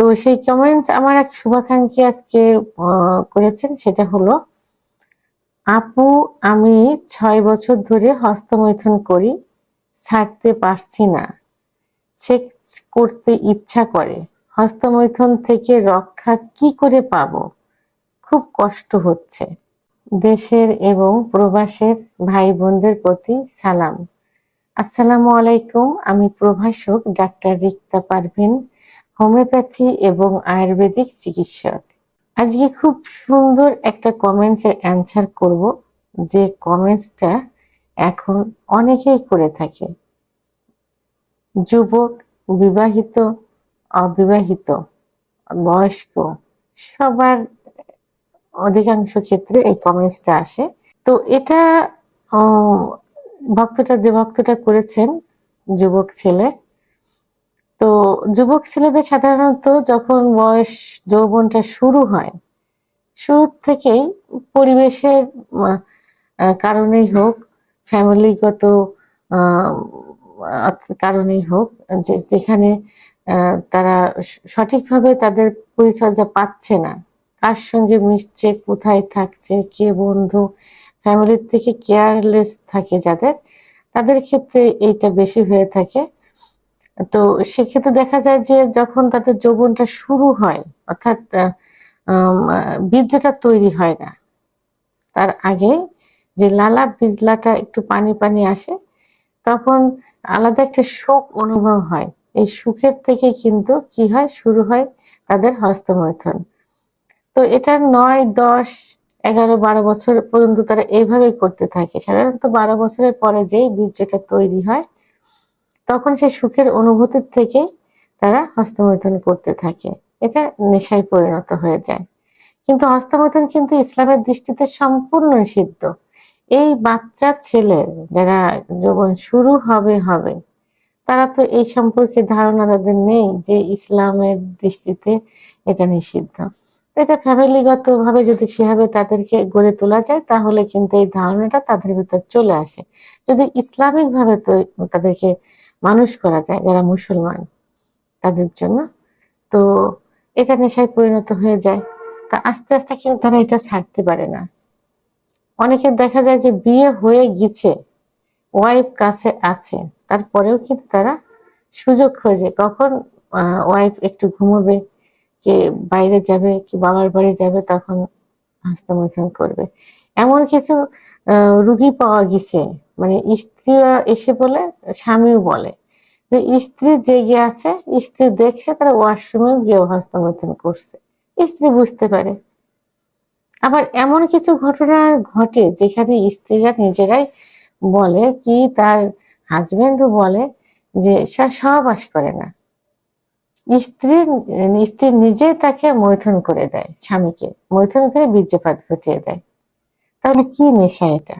তো সেই কমেন্টস আমার এক শুভাকাঙ্ক্ষী আজকে করেছেন, সেটা হলো, আপু, আমি ছয় বছর ধরে হস্তমৈথুন করি, ছাড়তে পারছি না। সেক্স করতে ইচ্ছা করে। হস্তমৈথুন থেকে রক্ষা কি করে পাবো? খুব কষ্ট হচ্ছে। দেশের এবং প্রবাসের ভাই বোনদের প্রতি সালাম। আসসালামু আলাইকুম। আমি প্রভাষক ডাক্তার রিক্তা পারভিন। হোমিওপ্যাথি এবং আয়ুর্বেদিক চিকিৎসক। আজকে খুব সুন্দর একটা কমেন্টসের অ্যান্সার করব, যে কমেন্টসটা এখন অনেকেই করে থাকে। যুবক, বিবাহিত, অবিবাহিত, বয়স্ক, সবার অধিকাংশ ক্ষেত্রে এই কমেন্টসটা আসে। তো এটা ভক্তটা যে ভক্তটা করেছেন, যুবক ছেলে তো যুবক ছেলেদের সাধারণত যখন বয়স যৌবনটা শুরু হয়, শুরু থেকেই পরিবেশের কারণেই হোক, ফ্যামিলিগত কারণেই হোক যেখানে তারা সঠিকভাবে তাদের পরিচর্যা পাচ্ছে না। কার সঙ্গে মিশছে, কোথায় থাকছে, কে বন্ধু, ফ্যামিলির থেকে কেয়ারলেস থাকে যাদের, তাদের ক্ষেত্রে এইটা বেশি হয়ে থাকে। তো সেক্ষেত্রে দেখা যায় যে যখন তাদের যৌবনটা শুরু হয়, অর্থাৎ বীর্যটা তৈরি হয় না, তার আগে যে লালা বিজলাটা একটু পানি পানি আসে, তখন আলাদা একটা শোক অনুভব হয়। এই সুখের থেকে কিন্তু কি হয়? শুরু হয় তাদের হস্তমৈথন। তো এটা নয়, দশ, এগারো, বারো বছর পর্যন্ত তারা এইভাবেই করতে থাকে। সাধারণত বারো বছরের পরে যেই বীর্যটা তৈরি হয় তখন সেই সুখের অনুভূতির থেকে তারা হস্তমৈথুন করতে থাকে। এটা নেশায় পরিণত হয়ে যায়। কিন্তু হস্তমৈথুন কিন্তু ইসলামের দৃষ্টিতে সম্পূর্ণ নিষিদ্ধ। এই বাচ্চা ছেলে যারা যখন শুরু হবে হবে, তারা তো এই সম্পর্কে ধারণা তাদের নেই যে ইসলামের দৃষ্টিতে এটা নিষিদ্ধ। এটা ফ্যামিলিগত ভাবে যদি সেভাবে তাদেরকে গড়ে তোলা যায়, তাহলে কিন্তু এই ধারণাটা তাদের ভিতর চলে আসে। যদি ইসলামিক ভাবে তো তাদেরকে মানুষ করা যায়, যারা মুসলমান তাদের জন্য, তো এটা নেশায় পরিণত হয়ে যায়। তা আস্তে আস্তে কিন্তু তারা এটা ছাড়তে পারে না। অনেকের দেখা যায় যে বিয়ে হয়ে গেছে ওয়াইফ কাছে আছে, তারপরেও কিন্তু তারা সুযোগ খোঁজে। কখন ওয়াইফ একটু ঘুমোবে কে বাইরে যাবে কি বাবার বাড়ি যাবে তখন হস্তমৈথুন করবে। এমন কিছু রুগী পাওয়া গেছে। মানে স্ত্রী এসে বলে, স্বামীও বলে যে স্ত্রী জেগে আছে, স্ত্রী দেখছে তারা ওয়াশরুমেও গিয়ে হস্তমৈথুন করছে। স্ত্রী বুঝতে পারে। আবার এমন কিছু ঘটনা ঘটে যেখানে স্ত্রীরা নিজেরাই বলে কি তার হাজবেন্ডও বলে যে সে, সহবাস করে না। স্ত্রী স্ত্রী নিজে তাকে মৈথুন করে দেয়, স্বামীকে। মৈথুন করে বীর্যপাত ঘটিয়ে দেয়। তাহলে কি নেশা এটা?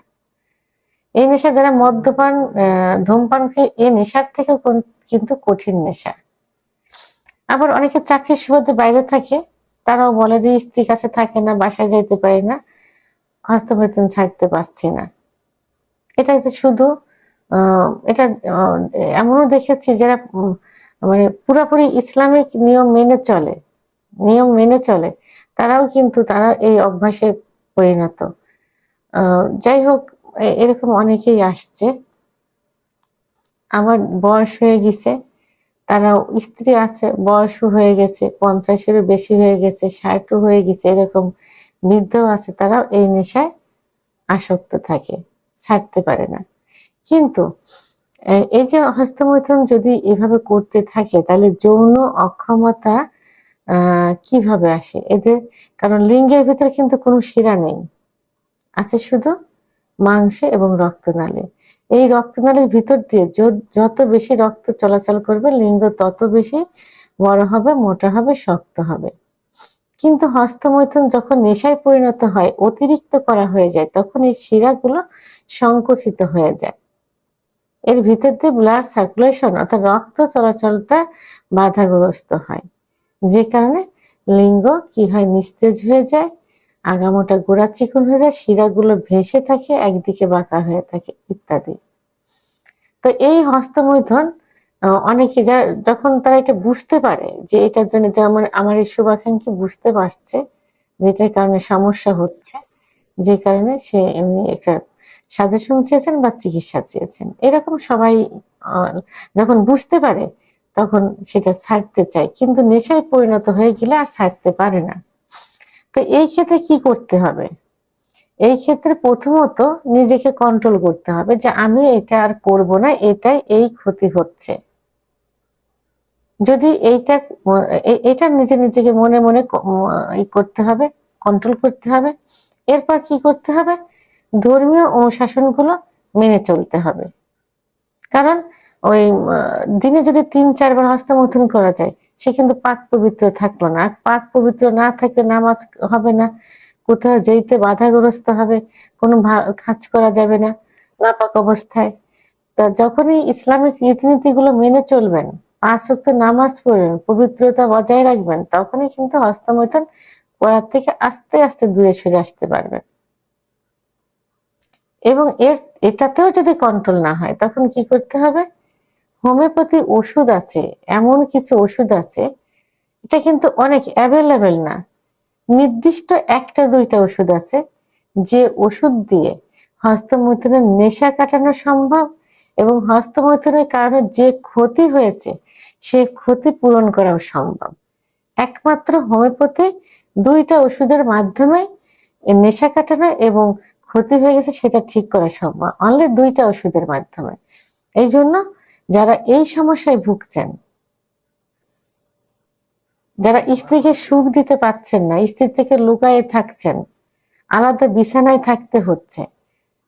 এই নেশা যারা মদ্যপান ধূমপান করে এই নেশার থেকেও কিন্তু কঠিন নেশা। আবার অনেকে চাকরির সুবাদে বাইরে থাকে। তারাও বলে যে স্ত্রী কাছে থাকে না, বাসায় যাইতে পারি না, হস্তমৈথুন ছাড়তে পারছি না। এটা শুধু এটা এমনও দেখেছি যারা মানে পুরাপুরি ইসলামিক নিয়ম মেনে চলে, নিয়ম মেনে চলে। তারাও কিন্তু, তারা এই অভ্যাসে পরিণত। যাই হোক এরকম অনেকেই আসছে। আমার বয়স হয়ে গেছে। তারাও, স্ত্রী আছে, বয়সও হয়ে গেছে, পঞ্চাশেরও বেশি হয়ে গেছে, ষাটও হয়ে গেছে, এরকম বৃদ্ধ আছে, তারাও এই নেশায় আসক্ত থাকে, ছাড়তে পারে না। কিন্তু এই যে হস্তমৈথুন যদি এভাবে করতে থাকে, তাহলে যৌন অক্ষমতা কীভাবে আসে? এদের, কারণ লিঙ্গের ভিতরে কিন্তু কোনো শিরা নেই। আছে শুধু মাংস এবং রক্তনালী। এই রক্তনালীর ভিতর দিয়ে যত বেশি রক্ত চলাচল করবে, লিঙ্গ তত বেশি বড় হবে, মোটা হবে, শক্ত হবে। কিন্তু হস্তমৈথুন যখন নেশায় পরিণত হয়, অতিরিক্ত করা হয়ে যায়, তখন এই শিরাগুলো সংকুচিত হয়ে যায়। এর ভিতর দিয়ে ব্লাড সার্কুলেশন অর্থাৎ রক্ত চলাচলটা বাধাগ্রস্ত হয়। যে কারণে লিঙ্গ কি হয় নিস্তেজ হয়ে যায়, আগামোটা গোড়া চিকন হয়ে যায়, শিরাগুলো ভেসে থাকে, একদিকে বাঁকা হয়ে থাকে ইত্যাদি। তো এই হস্তমৈথুন অনেকে যা, যখন তারা এটা বুঝতে পারে যে এটার জন্য যেমন আমার আমার এই শুভাকাঙ্ক্ষী বুঝতে পারছে যেটার কারণে সমস্যা হচ্ছে, যে কারণে সে এমনি একটা সাজেশন চেয়েছেন বা চিকিৎসা চেয়েছেন। এরকম সবাই যখন বুঝতে পারে, তখন সেটা ছাড়তে চায়। কিন্তু নেশায় পরিণত হয়ে গেলে আর ছাড়তে পারে না। তো এই ক্ষেত্রে কি করতে হবে? এই ক্ষেত্রে প্রথমত নিজেকে কন্ট্রোল করতে হবে যে আমি এটা আর করব না, এটাই এই ক্ষতি হচ্ছে। যদি এইটা এটা নিজে নিজেকে মনে মনে করতে হবে কন্ট্রোল করতে হবে। এরপর কি করতে হবে? ধর্মীয় অনুশাসনগুলো মেনে চলতে হবে। কারণ ওই দিনে যদি তিন চারবার হস্তমৈথুন করা যায়, সে কিন্তু পাক পবিত্র থাকল না। পাক পবিত্র না থাকলে নামাজ হবে না। কোথাও যেতে বাধাগ্রস্ত হবে, কোনো কাজ করা যাবে না, নাপাক অবস্থায়। তা যখনই ইসলামিক রীতিনীতিগুলো মেনে চলবেন, পাঁচ ওয়াক্ত নামাজ পড়বেন পবিত্রতা বজায় রাখবেন, তখনই কিন্তু হস্তমৈথুন করার থেকে আস্তে আস্তে দূরে সরে আসতে পারবেন। এবং এর, এটাতেও যদি কন্ট্রোল না হয়, তখন কি করতে হবে? হোমিওপ্যাথি ওষুধ আছে, এমন কিছু ওষুধ আছে, এটা কিন্তু অনেক অ্যাভেলেবেল না। নির্দিষ্ট একটা দুইটা ওষুধ আছে, যে ওষুধ দিয়ে হস্তমৈথুনের নেশা কাটানো সম্ভব এবং হস্তমৈথুনের কারণে যে ক্ষতি হয়েছে, সে ক্ষতি পূরণ করাও সম্ভব। একমাত্র হোমিওপ্যাথি দুইটা ওষুধের মাধ্যমে নেশা কাটানো এবং ক্ষতি হয়ে গেছে, সেটা ঠিক করা সম্ভব। অনলি দুইটা ওষুধের মাধ্যমে। এই জন্য যারা এই সমস্যায় ভুগছেন, যারা স্ত্রীকে সুখ দিতে পারছেন না স্ত্রীর থেকে লুকায়ে থাকছেন, আলাদা বিছানায় থাকতে হচ্ছে,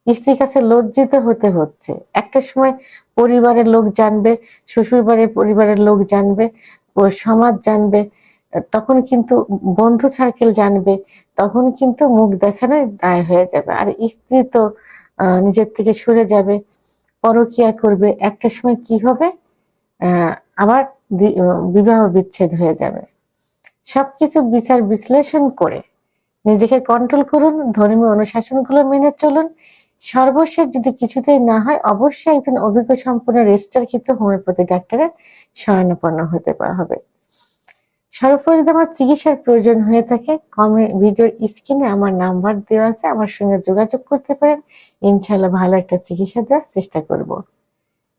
স্ত্রীর কাছে লজ্জিত হতে হচ্ছে, একটা সময় পরিবারের লোক জানবে শ্বশুর বাড়ির পরিবারের লোক জানবে সমাজ জানবে তখন কিন্তু বন্ধু সার্কেল জানবে, তখন কিন্তু মুখ দেখানোই দায় হয়ে যাবে। আর স্ত্রী তো নিজের থেকে সরে যাবে, পরকিয়া করবে। একটা সময় কি হবে? আবার বিবাহ বিচ্ছেদ হয়ে যাবে। সবকিছু বিচার বিশ্লেষণ করে নিজেকে কন্ট্রোল করুন, ধর্মীয় অনুশাসনগুলো মেনে চলুন। সর্বশেষ যদি কিছুতেই না হয়, অবশ্যই একজন অভিজ্ঞ সম্পন্ন রেজিস্টারকৃত হোমিওপ্যাথি ডাক্তারের শরণাপন্ন হতে হবে। সর্বোপরি যদি আমার চিকিৎসার প্রয়োজন হয়ে থাকে। কমে ভিডিওর স্ক্রিনে আমার নাম্বার দেওয়া আছে, আমার সঙ্গে যোগাযোগ করতে পারেন। ইনশাল্লাহ ভালো একটা চিকিৎসা দেওয়ার চেষ্টা করব।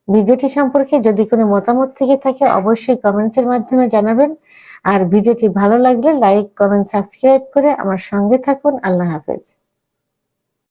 ভিডিওটি সম্পর্কে যদি কোনো মতামত থেকে থাকে, অবশ্যই কমেন্টসের মাধ্যমে জানাবেন। আর ভিডিওটি ভালো লাগলে লাইক, কমেন্ট, সাবস্ক্রাইব করে আমার সঙ্গে থাকুন। আল্লাহ হাফেজ।